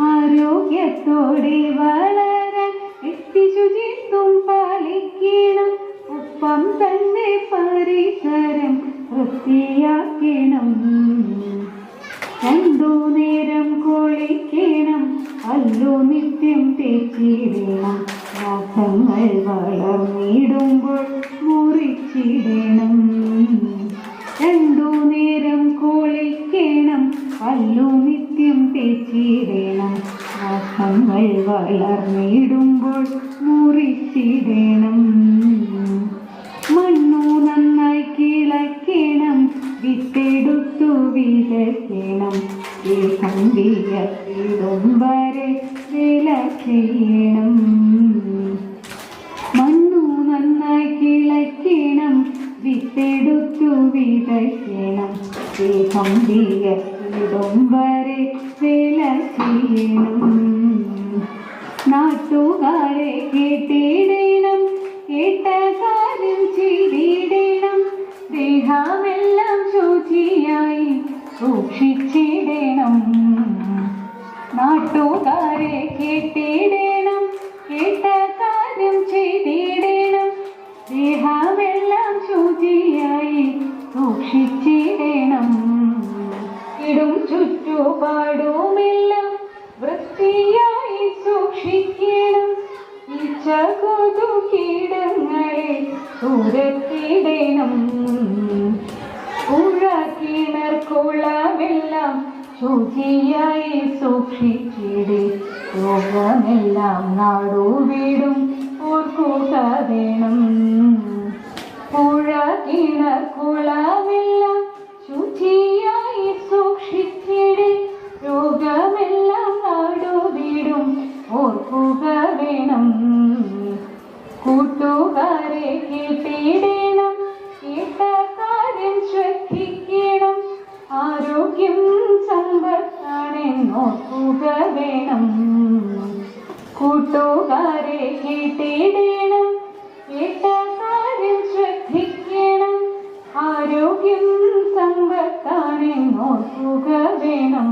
ആരോഗ്യത്തോടെ വളരാൻ വ്യക്തി ശുചിത്വം പാലിക്കണം. ഒപ്പം തന്നെ പരിസരം വൃത്തിയാക്കണം. രണ്ടു നേരം കുളിക്കണം. അല്ലോ നിത്യം തേച്ചിടണം. മാസങ്ങൾ വളർന്നിടുമ്പോൾ മുറിച്ചിടണം നിത്യം തേച്ചിടണം മാസങ്ങൾ വളർന്നിടുമ്പോൾ മുറിച്ചിടണം. മണ്ണു നന്നായി കിളക്കണം വിത്തെടുത്തു വിലക്കണം ഈ സന്ധിയത്തിടും വരെ വില ചെയ്യണം. മണ്ണു നന്നായി കിളക്കണം വിത്തെടുത്തു വിതയ്ക്കണം ഈ സന്ധിയിടും വരെ വില ചെയ്യണം നാട്ടുകാരെ കേട്ടിടണം കേട്ട കാര്യം ചെയ്തിടണം ദേഹമെല്ലാം ശുചിയായി സൂക്ഷിച്ചിടണം. നാട്ടുകാരെ കേട്ടിടണം കേട്ട കാര്യം ചെയ്തിടണം ദേഹമെല്ലാം ശുചിയായി സൂക്ഷിച്ചിടണം. ഇടും ചുറ്റുപാടുമെല്ലാം വൃത്തിയായി സൂക്ഷിക്കണം. ഈച്ച കൊതു കീടങ്ങളെ ശുചിയായി സൂക്ഷിച്ചിടെ. രോഗമെല്ലാം ഓർക്കുക വേണം. കൂട്ടുകാരെ കേട്ടിടണം. കേട്ട കാര്യം ശ്രദ്ധിക്കണം. ആരോഗ്യം സമ്പത്താണെന്നോർക്കുക വേണം.